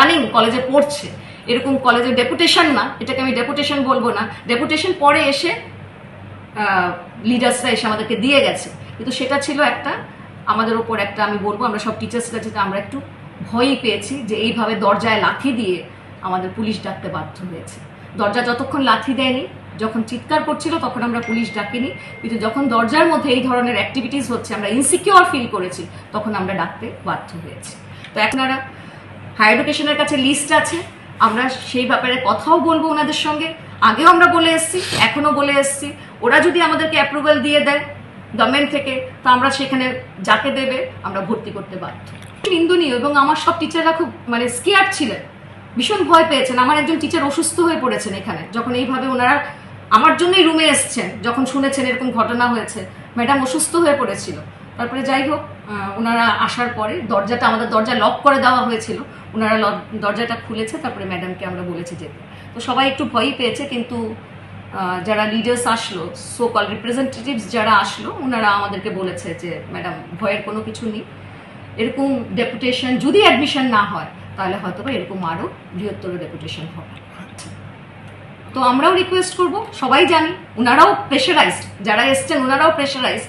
Running কলেজে পড়ছে। এরকম কলেজের ডেপুটেশন না, এটাকে আমি ডেপুটেশন বলব না। ডেপুটেশন পরে এসে লিডার্সরা এসে আমাদেরকে দিয়ে গেছে। কিন্তু সেটা ছিল একটা, আমাদের ওপর একটা আমি বলব, আমরা সব টিচার্সরা যেটা আমরা একটু ভয়ই পেয়েছি যে এইভাবে দরজায় লাথি দিয়ে আমাদের পুলিশ ডাকতে বাধ্য হয়েছে। দরজা যতক্ষণ লাথি দেয়নি, যখন চিৎকার করছিল তখন আমরা পুলিশ ডাকিনি। কিন্তু যখন দরজার মধ্যে এই ধরনের অ্যাক্টিভিটিস হচ্ছে, আমরা ইনসিকিউর ফিল করেছি, তখন আমরা ডাকতে বাধ্য হয়েছি। তো আপনারা হায়ার এডুকেশনের কাছে লিস্ট আছে। আমরা সেই ব্যাপারে কথাও বলব ওনাদের সঙ্গে। আগেও আমরা বলে এসেছি এখনও বলে এসেছি। ওরা যদি আমাদেরকে অ্যাপ্রুভাল দিয়ে দেয় গভর্নমেন্ট থেকে, তো আমরা সেখানে যাকে দেবে, আমরা ভর্তি করতে বাধ্য। নিন্দনীয় এবং আমার সব টিচাররা খুব মানে স্কেয়ার ছিলেন। ভীষণ ভয় পেয়েছেন। আমার একজন টিচার অসুস্থ হয়ে পড়েছেন এখানে, যখন এইভাবে ওনারা আমার জন্যই রুমে এসছেন, যখন শুনেছেন এরকম ঘটনা হয়েছে। ম্যাডাম অসুস্থ হয়ে পড়েছিল। তারপরে যাই হোক ওনারা আসার পরে দরজাটা আমাদের দরজা লক করে দেওয়া হয়েছিল। ওনারা দরজাটা খুলেছে, তারপরে ম্যাডামকে আমরা বলেছি যেতে। তো সবাই একটু ভয়ই পেয়েছে, কিন্তু যারা লিডার্স আসলো সো কল রিপ্রেজেন্টেটিভস যারা আসলো, ওনারা আমাদেরকে বলেছে যে ম্যাডাম ভয়ের কোনো কিছু নেই। এরকম ডেপুটেশন যদি অ্যাডমিশন না হয়, তাহলে হয়তো বা এরকম আরও বৃহত্তর ডেপুটেশন হবে। তো আমরাও রিকোয়েস্ট করব, সবাই জানি, ওনারাও প্রেশারাইজড যারা এসছেন, ওনারাও প্রেশারাইজড